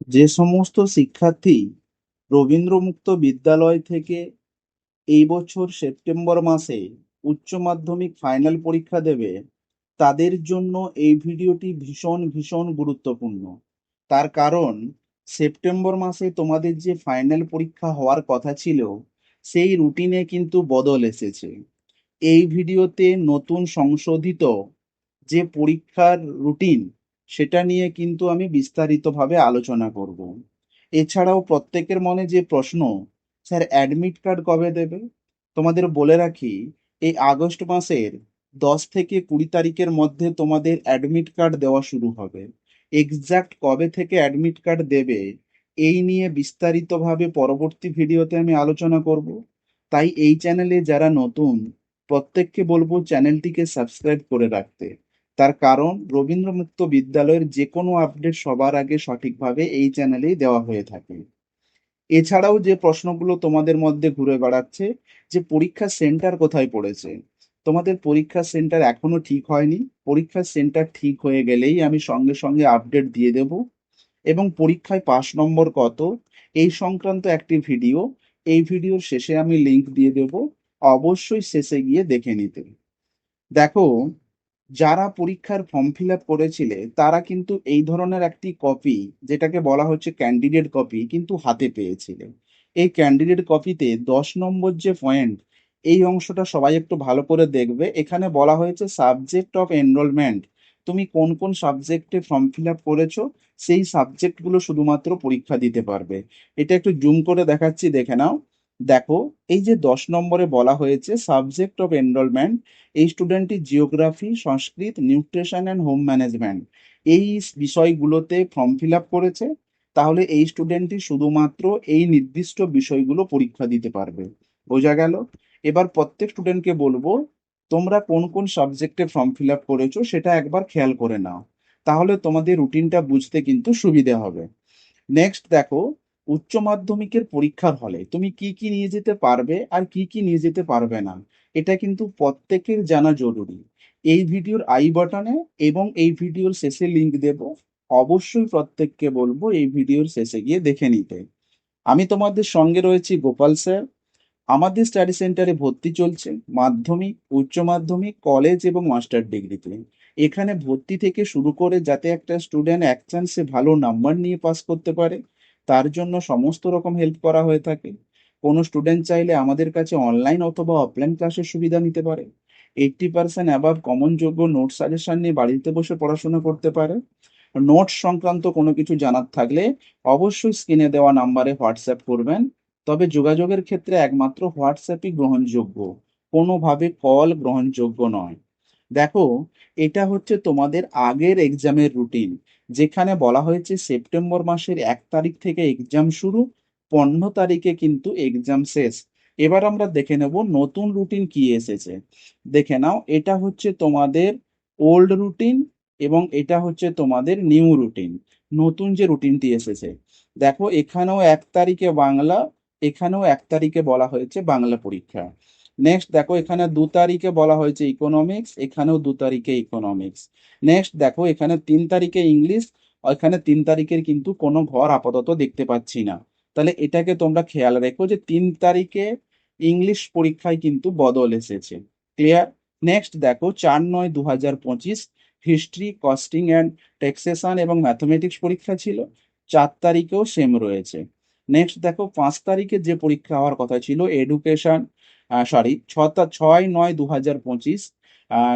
যে সমস্ত শিক্ষার্থী রবীন্দ্রমুক্ত বিদ্যালয় থেকে এই বছর সেপ্টেম্বর মাসে উচ্চ মাধ্যমিক ফাইনাল পরীক্ষা দেবে, তাদের জন্য এই ভিডিওটি ভীষণ ভীষণ গুরুত্বপূর্ণ। তার কারণ, সেপ্টেম্বর মাসে তোমাদের যে ফাইনাল পরীক্ষা হওয়ার কথা ছিল, সেই রুটিনে কিন্তু বদল এসেছে। এই ভিডিওতে নতুন সংশোধিত যে পরীক্ষার রুটিন সেটা নিয়ে কিন্তু আমি বিস্তারিতভাবে আলোচনা করব। এছাড়াও প্রত্যেকের মনে যে প্রশ্ন, স্যার অ্যাডমিট কার্ড কবে দেবে? তোমাদের বলে রাখি, এই আগস্ট মাসের দশ থেকে কুড়ি তারিখের মধ্যে তোমাদের অ্যাডমিট কার্ড দেওয়া শুরু হবে। এক্সাক্ট কবে থেকে অ্যাডমিট কার্ড দেবে, এই নিয়ে বিস্তারিতভাবে পরবর্তী ভিডিওতে আমি আলোচনা করব। তাই এই চ্যানেলে যারা নতুন, প্রত্যেককে বলব চ্যানেলটিকে সাবস্ক্রাইব করে রাখতে। তার কারণ রবীন্দ্র মুক্ত বিদ্যালয়ের যে কোনো আপডেট সবার আগে সঠিকভাবে এই চ্যানেলেই দেওয়া হয়ে থাকে। এছাড়াও যে প্রশ্নগুলো তোমাদের মধ্যে ঘুরে বেড়াচ্ছে, যে পরীক্ষা সেন্টার কোথায় পড়েছে, তোমাদের পরীক্ষা সেন্টার এখনও ঠিক হয়নি। পরীক্ষার সেন্টার ঠিক হয়ে গেলেই আমি সঙ্গে সঙ্গে আপডেট দিয়ে দেব। এবং পরীক্ষায় পাস নম্বর কত, এই সংক্রান্ত একটি ভিডিও, এই ভিডিওর শেষে আমি লিংক দিয়ে দেব। অবশ্যই শেষে গিয়ে দেখে নিতে। দেখো যারা পরীক্ষার ফর্ম ফিল আপ করেছিলে, তারা কিন্তু এই ধরনের একটি কপি যেটাকে বলা হচ্ছে ক্যান্ডিডেট কপি কিন্তু হাতে পেয়েছিলে। এই ক্যান্ডিডেট কপিতে দশ নম্বর যে পয়েন্ট এই অংশটা সবাই একটু ভালো করে দেখবে। এখানে বলা হয়েছে সাবজেক্ট অফ এনরোলমেন্ট তুমি কোন কোন সাবজেক্টে ফর্ম ফিল আপ করেছ, সেই সাবজেক্টগুলো শুধুমাত্র পরীক্ষা দিতে পারবে। এটা একটু জুম করে দেখাচ্ছি, দেখে নাও। দেখো, এই যে দশ নম্বরে বলা হয়েছে সাবজেক্ট অফ এনরোলমেন্ট এই স্টুডেন্টটি geography Sanskrit nutrition and home management এই বিষয়গুলোতে ফর্ম ফিল আপ করেছে, তাহলে এই স্টুডেন্টটি শুধুমাত্র এই নির্দিষ্ট বিষয়গুলো পরীক্ষা দিতে পারবে। বোঝা গেল? এবার প্রত্যেক স্টুডেন্টকে বলব, তোমরা কোন কোন সাবজেক্টে ফর্ম ফিল আপ করেছ সেটা একবার খেয়াল করে নাও। তাহলে তোমাদের রুটিনটা বুঝতে কিন্তু সুবিধে হবে। নেক্সট দেখো উচ্চ মাধ্যমিকের পরীক্ষার হলে তুমি কি কি নিয়ে যেতে পারবে আর কি কি নিয়ে যেতে পারবে না? এটা কিন্তু প্রত্যেকের জানা জরুরি। এই ভিডিওর আই বাটনে এবং এই ভিডিওর শেষে লিংক দেব। অবশ্যই প্রত্যেককে বলব এই ভিডিওর শেষে গিয়ে দেখে নিতে। আমি তোমাদের সঙ্গে রয়েছি গোপাল স্যার। আমাদের স্টাডি সেন্টারে ভর্তি চলছে মাধ্যমিক, উচ্চ মাধ্যমিক, কলেজ এবং মাস্টার ডিগ্রিতে। এখানে ভর্তি থেকে শুরু করে যাতে একটা স্টুডেন্ট এক চান্সে ভালো নাম্বার নিয়ে পাস করতে পারে তার জন্য সমস্ত রকম হেল্প করা হয়ে থাকে। কোনো স্টুডেন্ট চাইলে আমাদের কাছে অনলাইন অথবা অফলাইন ক্লাসের সুবিধা নিতে পারে। এইটটি পার্সেন্ট অ্যাবাভ কমন যোগ্য নোট সাজেশন নিয়ে বাড়িতে বসে পড়াশোনা করতে পারে। নোটস সংক্রান্ত কোনো কিছু জানার থাকলে অবশ্যই স্ক্রিনে দেওয়া নাম্বারে হোয়াটসঅ্যাপ করবেন। তবে যোগাযোগের ক্ষেত্রে একমাত্র হোয়াটসঅ্যাপই গ্রহণযোগ্য। কোনোভাবে কল গ্রহণযোগ্য নয়। দেখো, এটা হচ্ছে তোমাদের আগের এক্সামের রুটিন, যেখানে বলা হয়েছে সেপ্টেম্বর মাসের এক তারিখ থেকে এক্সাম শুরু, পনেরো তারিখে কিন্তু এক্সাম শেষ। এবার আমরা দেখে নেব নতুন রুটিন কি এসেছে। দেখে নাও, এটা হচ্ছে তোমাদের ওল্ড রুটিন এবং এটা হচ্ছে তোমাদের নিউ রুটিন, নতুন যে রুটিনটি এসেছে। দেখো, এখানেও এক তারিখে বাংলা, এখানেও এক তারিখে বলা হয়েছে বাংলা পরীক্ষা। নেক্সট দেখো, এখানে দু তারিখে বলা হয়েছে ইকোনমিক্স এখানেও দু তারিখে ইকোনমিক্স নেক্সট দেখো, এখানে তিন তারিখে ইংলিশ এখানে তিন তারিখের কিন্তু কোনো ঘর আপাতত দেখতে পাচ্ছি না। তাহলে এটাকে তোমরা খেয়াল রেখো যে তিন তারিখে ইংলিশ পরীক্ষায় কিন্তু বদল এসেছে। ক্লিয়ার নেক্সট দেখো, চার নয় দু হাজার পঁচিশ হিস্ট্রি কস্টিং অ্যান্ড ট্যাক্সেশন এবং ম্যাথমেটিক্স পরীক্ষা ছিল। চার তারিখেও সেম রয়েছে। নেক্সট দেখো, পাঁচ তারিখে যে পরীক্ষা হওয়ার কথা ছিল এডুকেশন সরি ছ ছয় নয় দু হাজার পঁচিশ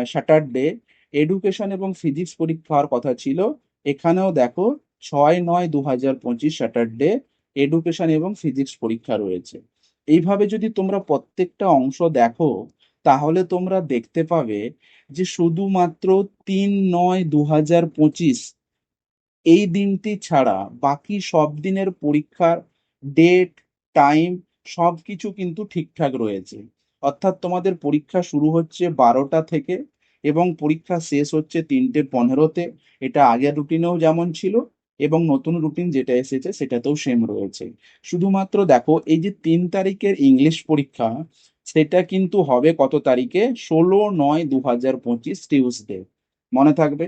স্যাটারডে এডুকেশন এবং ফিজিক্স পরীক্ষা হওয়ার কথা ছিল। এখানেও দেখো, ছয় নয় দু হাজার পঁচিশ স্যাটারডে এডুকেশন এবং ফিজিক্স পরীক্ষা রয়েছে। এইভাবে যদি তোমরা প্রত্যেকটা অংশ দেখো, তাহলে তোমরা দেখতে পাবে যে শুধুমাত্র তিন নয় দু হাজার পঁচিশ এই দিনটি ছাড়া বাকি সব দিনের পরীক্ষার ডেট টাইম সব কিছু কিন্তু ঠিকঠাক রয়েছে। অর্থাৎ তোমাদের পরীক্ষা শুরু হচ্ছে বারোটা থেকে এবং পরীক্ষা শেষ হচ্ছে তিনটে পনেরোতে। এটা আগের রুটিনেও যেমন ছিল এবং নতুন রুটিন যেটা এসেছে সেটাতেও সেম রয়েছে। শুধুমাত্র দেখো, এই যে তিন তারিখের ইংলিশ পরীক্ষা, সেটা কিন্তু হবে কত তারিখে? ষোলো নয় দু হাজার পঁচিশ টিউসডে মনে থাকবে?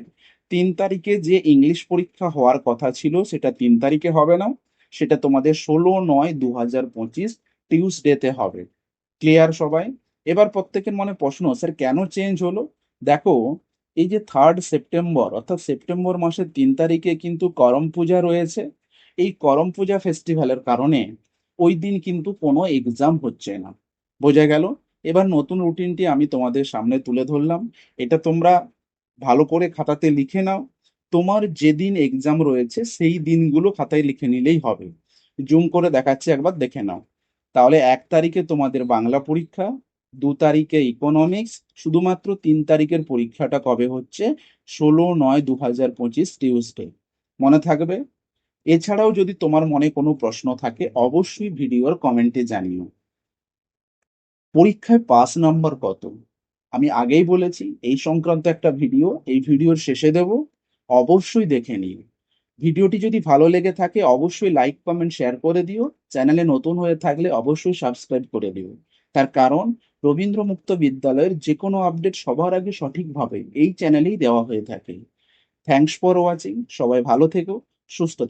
তিন তারিখে যে ইংলিশ পরীক্ষা হওয়ার কথা ছিল, সেটা তিন তারিখে হবে না। সেটা তোমাদের ষোলো নয় দু হাজার পঁচিশ টিউসডেতে হবে। ক্লিয়ার সবাই? এবার প্রত্যেকের মনে প্রশ্ন, স্যার, কেন চেঞ্জ হলো? দেখো, এই যে থার্ড সেপ্টেম্বর অর্থাৎ সেপ্টেম্বর মাসের তিন তারিখে কিন্তু করম পূজা রয়েছে। এই করম পূজা ফেস্টিভ্যালের কারণে ওই দিন কিন্তু কোনো এক্সাম হচ্ছে না। বোঝা গেল? এবার নতুন রুটিনটি আমি তোমাদের সামনে তুলে ধরলাম। এটা তোমরা ভালো করে খাতাতে লিখে নাও। তোমার যেদিন এক্সাম রয়েছে, সেই দিনগুলো খাতায় লিখে নিলেই হবে। জুম করে দেখাচ্ছি, একবার দেখে নাও। তাহলে এক তারিখে তোমাদের বাংলা পরীক্ষা, দু তারিখে ইকোনমিক্স শুধুমাত্র তিন তারিখের পরীক্ষাটা কবে হচ্ছে? ষোলো নয় দু হাজার পঁচিশ টিউসডে মনে থাকবে? এছাড়াও যদি তোমার মনে কোনো প্রশ্ন থাকে, অবশ্যই ভিডিওর কমেন্টে জানিও। পরীক্ষায় পাস নাম্বার কত? আমি আগেই বলেছি, এই সংক্রান্ত একটা ভিডিও, এই ভিডিওর শেষে দেব। অবশ্যই দেখে নিও ভিডিওটি যদি ভালো লেগে থাকে, অবশ্যই লাইক কমেন্ট শেয়ার করে দিও। চ্যানেলে নতুন হয়ে থাকলে অবশ্যই সাবস্ক্রাইব করে দিও। তার কারণ, রবীন্দ্র মুক্ত বিদ্যালয়ের যে কোনো আপডেট সবার আগে সঠিকভাবে এই চ্যানেলেই দেওয়া হয়ে থাকে। থ্যাংকস ফর ওয়াচিং সবাই ভালো থেকো, সুস্থ